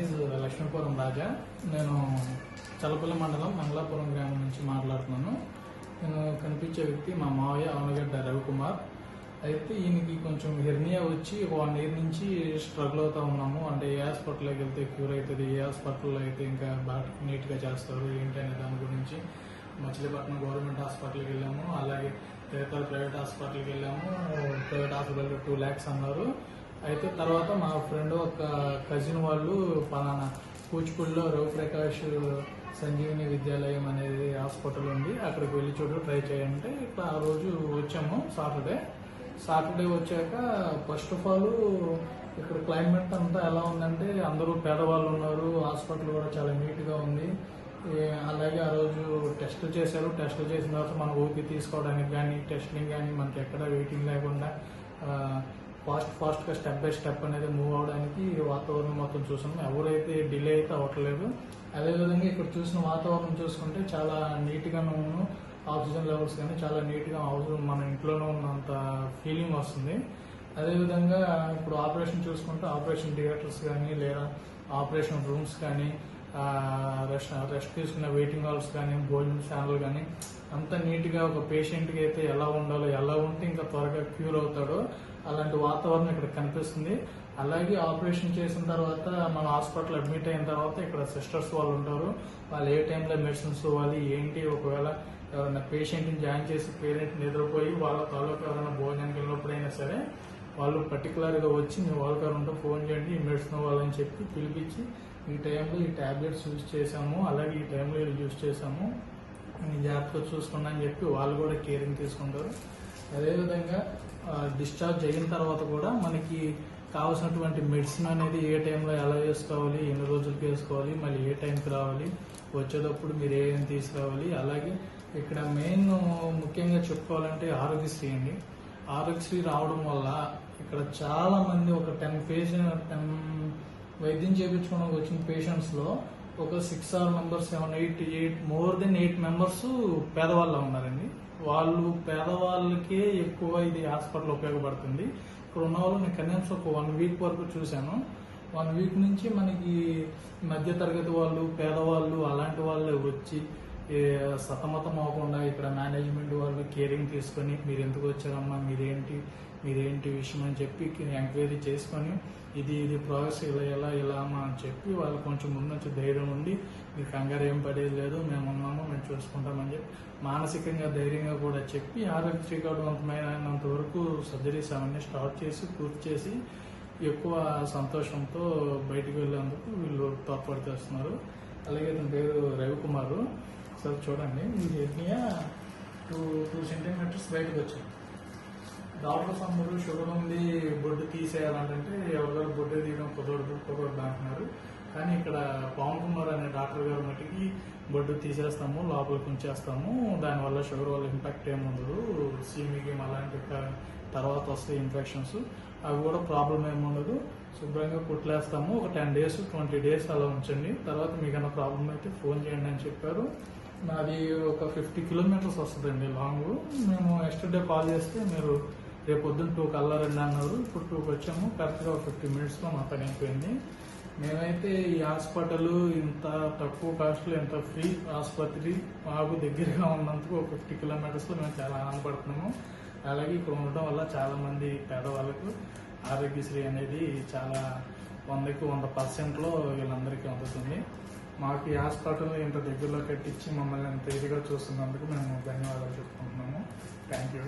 Is Lakshmipuram రాజా. నేను చలపల్లి మండలం మంగళాపురం గ్రామం నుంచి మాట్లాడుతున్నాను. నేను కనిపించే వ్యక్తి మా మావయ్య అవనగడ్డ రవికుమార్. అయితే ఈయనకి కొంచెం హెర్నియా వచ్చి వన్ ఇయర్ నుంచి స్ట్రగుల్ అవుతా ఉన్నాము. అంటే ఏ హాస్పిటల్కి వెళ్తే క్యూర్ అవుతుంది ఏ హాస్పిటల్లో అయితే ఇంకా బాగా నీట్గా చేస్తారు ఏంటనే దాని గురించి మచిలీపట్నం గవర్నమెంట్ హాస్పిటల్కి వెళ్ళాము. అలాగే తదితర ప్రైవేట్ హాస్పిటల్కి వెళ్ళాము. ప్రైవేట్ హాస్పిటల్ టూ ల్యాక్స్ అన్నారు. అయితే తర్వాత మా ఫ్రెండ్ ఒక కజిన్ వాళ్ళు పలానా కూచిపూడిలో రవిప్రకాష్ సంజీవిని విద్యాలయం అనేది హాస్పిటల్ ఉంది. అక్కడికి వెళ్ళి చూడు ట్రై చేయంటే ఇట్లా ఆ రోజు వచ్చాము సాటర్డే. సాటర్డే వచ్చాక ఫస్ట్ ఆఫ్ ఆల్ ఇక్కడ క్లైమేట్ అంతా ఎలా ఉందంటే అందరూ పేదవాళ్ళు ఉన్నారు హాస్పిటల్ కూడా చాలా నీట్గా ఉంది. అలాగే ఆ రోజు టెస్ట్ చేశారు. టెస్ట్ చేసిన తర్వాత మనం ఓపీ తీసుకోవడానికి కానీ టెస్టింగ్ కానీ మనకి ఎక్కడ వెయిటింగ్ లేకుండా ఫాస్ట్ ఫాస్ట్గా స్టెప్ బై స్టెప్ అనేది మూవ్ అవడానికి వాతావరణం మొత్తం చూసాము ఎవరైతే డిలే అయితే అవ్వట్లేదు. అదేవిధంగా ఇక్కడ చూసిన వాతావరణం చూసుకుంటే చాలా నీట్గాను ఆక్సిజన్ లెవెల్స్ కానీ చాలా నీట్గా అవసరం మన ఇంట్లోనే ఉన్నంత ఫీలింగ్ వస్తుంది. అదేవిధంగా ఇప్పుడు ఆపరేషన్ చూసుకుంటే ఆపరేషన్ థియేటర్స్ కానీ లేదా ఆపరేషన్ రూమ్స్ కానీ రెస్ట్ రెస్ట్ తీసుకున్న వెయిటింగ్ హాల్స్ కానీ భోజనం ఛానల్ కానీ అంత నీట్గా ఒక పేషెంట్కి అయితే ఎలా ఉండాలో ఎలా ఉంటే ఇంకా త్వరగా క్యూర్ అవుతాడో అలాంటి వాతావరణం ఇక్కడ కనిపిస్తుంది. అలాగే ఆపరేషన్ చేసిన తర్వాత మన హాస్పిటల్ అడ్మిట్ అయిన తర్వాత ఇక్కడ సిస్టర్స్ వాళ్ళు ఉంటారు. వాళ్ళు ఏ టైంలో మెడిసిన్స్ ఇవ్వాలి ఏంటి ఒకవేళ ఎవరైనా పేషెంట్ని జాయిన్ చేసి పేరెంట్ నిద్రపోయి వాళ్ళ తాలూకా ఎవరైనా భోజనానికి వెళ్ళినప్పుడైనా సరే వాళ్ళు పర్టికులర్గా వచ్చి మీ వాళ్ళకి ఉంటే ఫోన్ చేయండి ఈ మెడిసిన్ వాళ్ళని చెప్పి పిలిపించి ఈ టైంలో ఈ టాబ్లెట్స్ యూజ్ చేసాము అలాగే ఈ టైంలో ఇది యూజ్ చేసాము జాగ్రత్తగా చూసుకున్నా అని చెప్పి వాళ్ళు కూడా కేరింగ్ తీసుకుంటారు. అదేవిధంగా డిశ్చార్జ్ అయిన తర్వాత కూడా మనకి కావాల్సినటువంటి మెడిసిన్ అనేది ఏ టైంలో ఎలా వేసుకోవాలి ఎన్ని రోజులకి వేసుకోవాలి మళ్ళీ ఏ టైంకి రావాలి వచ్చేటప్పుడు మీరు ఏం తీసుకురావాలి అలాగే ఇక్కడ మెయిన్ ముఖ్యంగా చెప్పుకోవాలంటే ఆరోగ్యశ్రీ అండి. ఆరోగ్యశ్రీ రావడం వల్ల ఇక్కడ చాలా మంది ఒక టెన్ పేజ్ టెన్ వైద్యం చేయించుకోవడానికి వచ్చిన పేషెంట్స్లో ఒక six or members seven eight eight more than eight members పేదవాళ్ళ ఉన్నారండి. వాళ్ళు పేదవాళ్ళకే ఎక్కువ ఇది హాస్పిటల్ ఉపయోగపడుతుంది. ఇప్పుడు ఉన్న వాళ్ళు నేను కనీసం ఒక వన్ వీక్ వరకు చూశాను. వన్ వీక్ నుంచి మనకి మధ్య తరగతి వాళ్ళు పేదవాళ్ళు అలాంటి వాళ్ళే వచ్చి సతమతం అవ్వకుండా ఇక్కడ మేనేజ్మెంట్ వాళ్ళు కేరింగ్ తీసుకొని మీరు ఎందుకు వచ్చారమ్మా? మీరేంటి? మీరేంటి విషయం? అని చెప్పి ఎంక్వైరీ చేసుకొని ఇది ఇది ప్రాసెస్ ఇలా ఎలా ఇలా అమ్మా అని చెప్పి వాళ్ళు కొంచెం ముందు ధైర్యం ఉండి మీరు కంగారు ఏం పడేది లేదు మేము ఉన్నాము మేము చూసుకుంటామని చెప్పి మానసికంగా ధైర్యంగా కూడా చెప్పి ఆరోగ్య శ్రీకాడవంతమైనంత వరకు సర్జరీస్ అవన్నీ స్టార్ట్ చేసి పూర్తి చేసి ఎక్కువ సంతోషంతో బయటికి వెళ్ళేందుకు వీళ్ళు తోడ్పాటు చేస్తున్నారు అలాగే అతని పేరు రవికుమారు. ఒకసారి చూడండి. హెర్నియా టూ టూ సెంటీమీటర్స్ బయటకు వచ్చింది డాక్టర్స్ అందరూ షుగర్ ఉంది బొడ్డు తీసేయాలంటే ఎవరు బొడ్డు తీయడం కుదరదు కుదరదు అంటున్నారు. కానీ ఇక్కడ పవన్ కుమార్ అనే డాక్టర్ గారు మటుకి బొడ్డు తీసేస్తాము లోపలికి ఉంచేస్తాము. దానివల్ల షుగర్ వల్ల ఇంపాక్ట్ ఏముండదు సీమికి అలాంటి తర్వాత వస్తాయి ఇన్ఫెక్షన్స్ అవి కూడా ప్రాబ్లం ఏముండదు శుభ్రంగా కుట్లేస్తాము. ఒక టెన్ డేస్ ట్వంటీ డేస్ అలా ఉంచండి. తర్వాత మీకన్నా ప్రాబ్లం అయితే ఫోన్ చేయండి అని చెప్పారు. నాది ఒక ఫిఫ్టీ కిలోమీటర్స్ వస్తుందండి లాంగ్ మేము ఎస్టర్డే కాల్ చేస్తే మీరు రేపు పొద్దున్న టూ కల్లా రండి అన్నారు. ఇప్పుడు టూకి వచ్చాము. కరెక్ట్గా ఒక ఫిఫ్టీ మినిట్స్లో మా పని అయిపోయింది. మేమైతే ఈ హాస్పిటల్ ఇంత తక్కువ కాస్ట్లో ఇంత ఫ్రీ ఆసుపత్రి మాకు దగ్గరగా ఉన్నందుకు ఒక ఫిఫ్టీ కిలోమీటర్స్లో మేము చాలా ఆనందపడుతున్నాము. అలాగే ఇక్కడ ఉండటం వల్ల చాలామంది పేదవాళ్ళకు ఆరోగ్యశ్రీ అనేది చాలా వందకి వంద పర్సెంట్లో వీళ్ళందరికీ అందుతుంది. మాకు ఈ హాస్పిటల్ ఇంత దగ్గరలో కట్టించి మమ్మల్ని అంత ఇదిగా చూస్తున్నందుకు మేము ధన్యవాదాలు చెప్పుకుంటున్నాము. Thank you